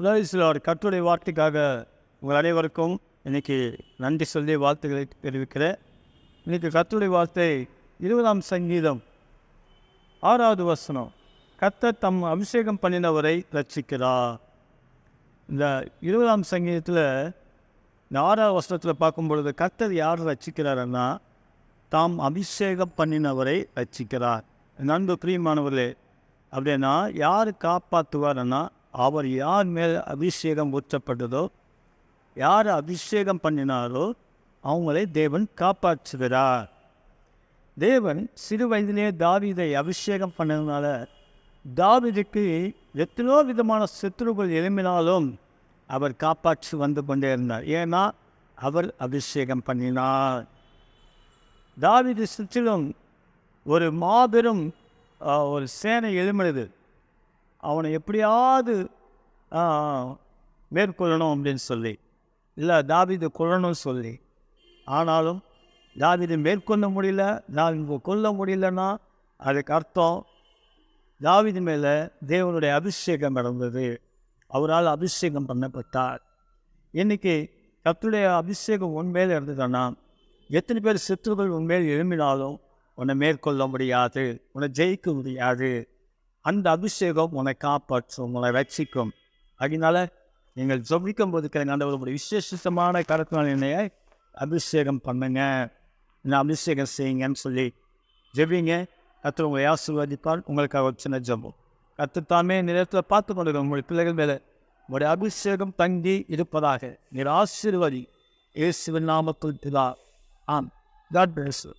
சிலர் கட்டுரை வார்த்தைக்காக உங்கள் அனைவருக்கும் இன்றைக்கி நன்றி சொல்லி வாழ்த்துக்களை தெரிவிக்கிறேன். இன்னைக்கு கத்துடை வார்த்தை இருபதாம் சங்கீதம் ஆறாவது வசனம். கத்தர் தம் அபிஷேகம் பண்ணினவரை ரட்சிக்கிறார் இந்த இருபதாம் சங்கீதத்தில் இந்த ஆறாவது வசனத்தில் பார்க்கும் பொழுது கத்தர் யார் ரட்சிக்கிறாருன்னா தாம் அபிஷேகம் பண்ணினவரை ரட்சிக்கிறார் நண்பு பிரியமானவர்களே அப்படின்னா யார் காப்பாற்றுவார்னா அவர் யார் மேல் அபிஷேகம் ஊற்றப்பட்டதோ யார் அபிஷேகம் பண்ணினாரோ அவங்களை தேவன் காப்பாற்றுகிறார். தேவன் சிறு வயதிலே தாவிதை அபிஷேகம் பண்ணதுனால தாவிதுக்கு எத்தனோ விதமான சத்துருக்கள் எழும்பினாலும் அவர் காப்பாற்றி வந்து கொண்டே இருந்தார். ஏன்னா அவர் அபிஷேகம் பண்ணினார். தாவிது சுற்றிலும் ஒரு மாபெரும் ஒரு சேனை எழும்பினது. அவனை எப்படியாவது ஆ, மேற்கொள்ளணும் அப்படின்னு சொல்லி. இல்லை தாவிது கொள்ளணும்னு சொல்லி. ஆனாலும் தாவிது மேற்கொள்ள முடியல. நான் இங்கே கொல்ல முடியலன்னா அதுக்கு அர்த்தம் தாவிது மேலே தேவனுடைய அபிஷேகம் நடந்தது. அவரால் அபிஷேகம் பண்ணப்பட்டார். இன்றைக்கி கத்துடைய அபிஷேகம் உண்மையில் இருந்ததுன்னா எத்தனை பேர் சித்துகள் உண்மையில் எழும்பினாலும் உன்னை மேற்கொள்ள முடியாது. உன்னை ஜெயிக்க முடியாது. அந்த அபிஷேகம் உன்னை காப்பாற்றும் உங்களை ரட்சிக்கும். அதனால நீங்கள் ஜபிக்கும் போது ஆண்டவருடைய விசேஷமான கருத்தினால் என்னைய அபிஷேகம் பண்ணுங்க. இந்த அபிஷேகம் செய்யுங்கன்னு சொல்லி ஜெபிங்க. கர்த்தர் உங்களை ஆசீர்வதிப்பார். உங்களுக்காக ஒரு சின்ன ஜெபம். தாமே நேரத்தில் பார்த்து கொண்டு உங்களுடைய பிள்ளைகள் மேலே உங்களுடைய அபிஷேகம் தங்கி இருப்பதாக. நீர் ஆசீர்வதி. இயேசுவின் நாமத்தில் பிதா. ஆம் காட் பிளஸ் யூ.